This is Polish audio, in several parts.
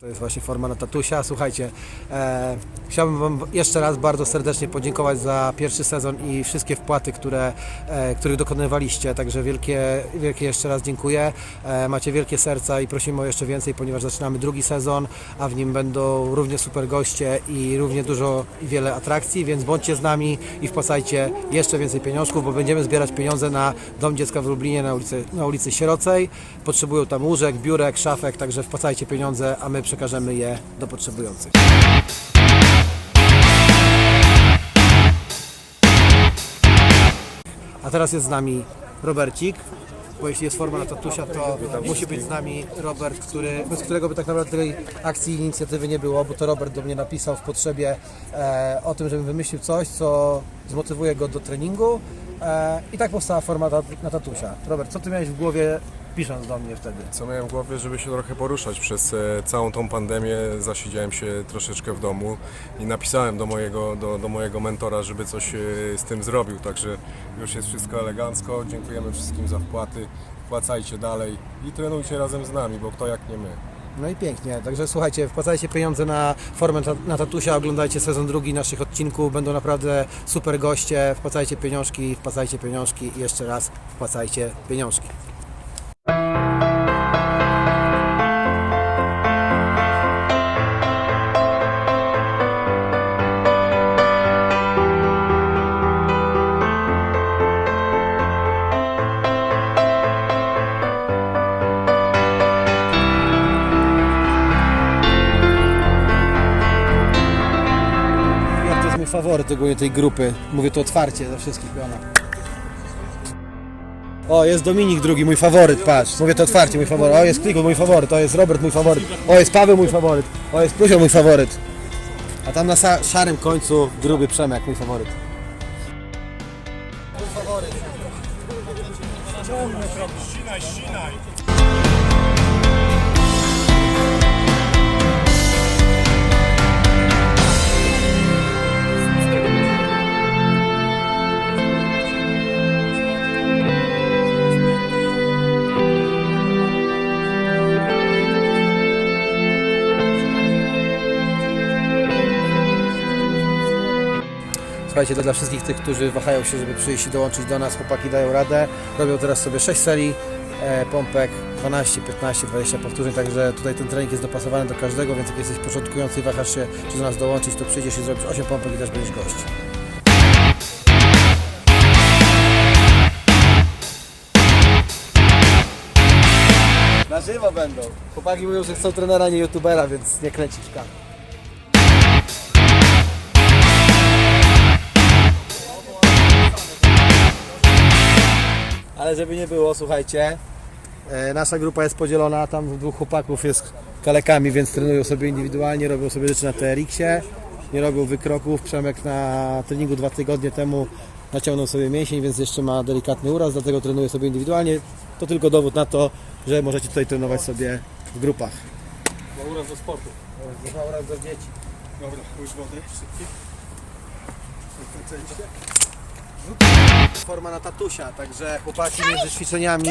To jest właśnie forma na tatusia. Słuchajcie, e, chciałbym Wam jeszcze raz bardzo serdecznie podziękować za pierwszy sezon i wszystkie wpłaty, które, e, których dokonywaliście. Także wielkie, wielkie jeszcze raz dziękuję. E, macie wielkie serca i prosimy o jeszcze więcej, ponieważ zaczynamy drugi sezon, a w nim będą równie super goście i równie dużo i wiele atrakcji, więc bądźcie z nami i wpłacajcie jeszcze więcej pieniążków, bo będziemy zbierać pieniądze na Dom Dziecka w Lublinie na ulicy, na ulicy Sierocej. Potrzebują tam łóżek, biurek, szafek, także wpłacajcie pieniądze, a my przekażemy je do potrzebujących. A teraz jest z nami Robercik, bo jeśli jest forma na tatusia, to musi być z nami Robert, który, bez którego by tak naprawdę tej akcji i inicjatywy nie było, bo to Robert do mnie napisał w potrzebie e, o tym, żebym wymyślił coś, co zmotywuje go do treningu e, i tak powstała forma na tatusia. Robert, co ty miałeś w głowie pisząc do mnie wtedy? Co miałem w głowie, żeby się trochę poruszać. Przez e, całą tą pandemię, zasiedziałem się troszeczkę w domu i napisałem do mojego, do, do mojego mentora, żeby coś e, z tym zrobił, także już jest wszystko elegancko, dziękujemy wszystkim za wpłaty, wpłacajcie dalej i trenujcie razem z nami, bo kto jak nie my. No i pięknie, także słuchajcie, wpłacajcie pieniądze na formę ta- na tatusia, oglądajcie sezon drugi naszych odcinków, będą naprawdę super goście, wpłacajcie pieniążki, wpłacajcie pieniążki i jeszcze raz wpłacajcie pieniążki. Faworyt ogólnie tej grupy, mówię to otwarcie za wszystkich piona. O, jest Dominik drugi, mój faworyt, patrz, mówię to otwarcie, mój faworyt. O, jest Kliko, mój faworyt, o, jest Robert, mój faworyt. O, jest Paweł, mój faworyt. O, jest Prusio, mój faworyt. A tam na szarym końcu gruby Przemek, mój faworyt. Mój faworyt. Słuchajcie, to dla wszystkich tych, którzy wahają się, żeby przyjść i dołączyć do nas, chłopaki dają radę. Robią teraz sobie 6 serii e, pompek, 12, 15, 20 powtórzeń, także tutaj ten trening jest dopasowany do każdego, więc jak jesteś początkujący i wahasz się, czy do nas dołączyć, to przyjdziesz i zrobisz 8 pompek i też będziesz gość. Na żywo będą. Chłopaki mówią, że chcą trenera, nie youtubera, więc nie kręcić kamer. Ale żeby nie było, słuchajcie, e, nasza grupa jest podzielona, tam dwóch chłopaków jest kalekami, więc trenują sobie indywidualnie, robią sobie rzeczy na TRX-ie, nie robią wykroków. Przemek na treningu dwa tygodnie temu naciągnął sobie mięsień, więc jeszcze ma delikatny uraz, dlatego trenuje sobie indywidualnie. To tylko dowód na to, że możecie tutaj trenować sobie w grupach. No uraz do sportu. Uraz do dzieci. Dobra, łyż wody, szybki. Forma na tatusia, także chłopaki między ćwiczeniami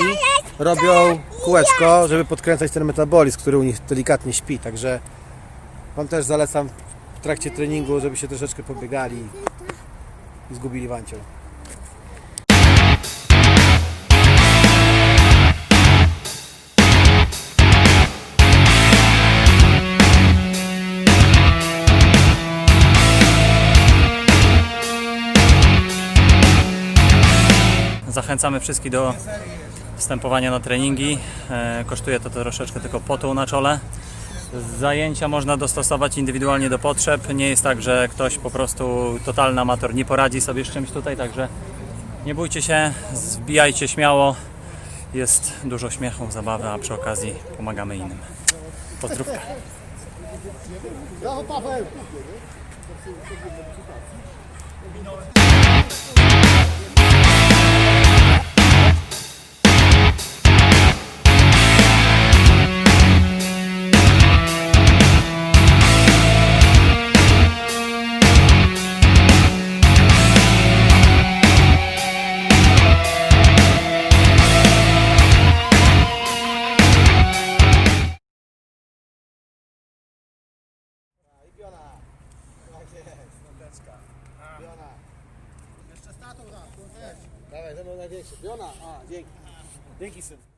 robią kółeczko, żeby podkręcać ten metabolizm, który u nich delikatnie śpi, także Wam też zalecam w trakcie treningu, żeby się troszeczkę pobiegali i zgubili wancią. Zachęcamy wszystkich do wstępowania na treningi. E, kosztuje to troszeczkę tylko potu na czole. Zajęcia można dostosować indywidualnie do potrzeb. Nie jest tak, że ktoś po prostu totalny amator nie poradzi sobie z czymś tutaj, także nie bójcie się, zbijajcie śmiało. Jest dużo śmiechu, zabawy, a przy okazji pomagamy innym. Pozdrówka. Paweł! Biona. Jeszcze statą tam, tu też. Dawaj, ze mną największy. Biona, a, dzięki. Dzięki syn.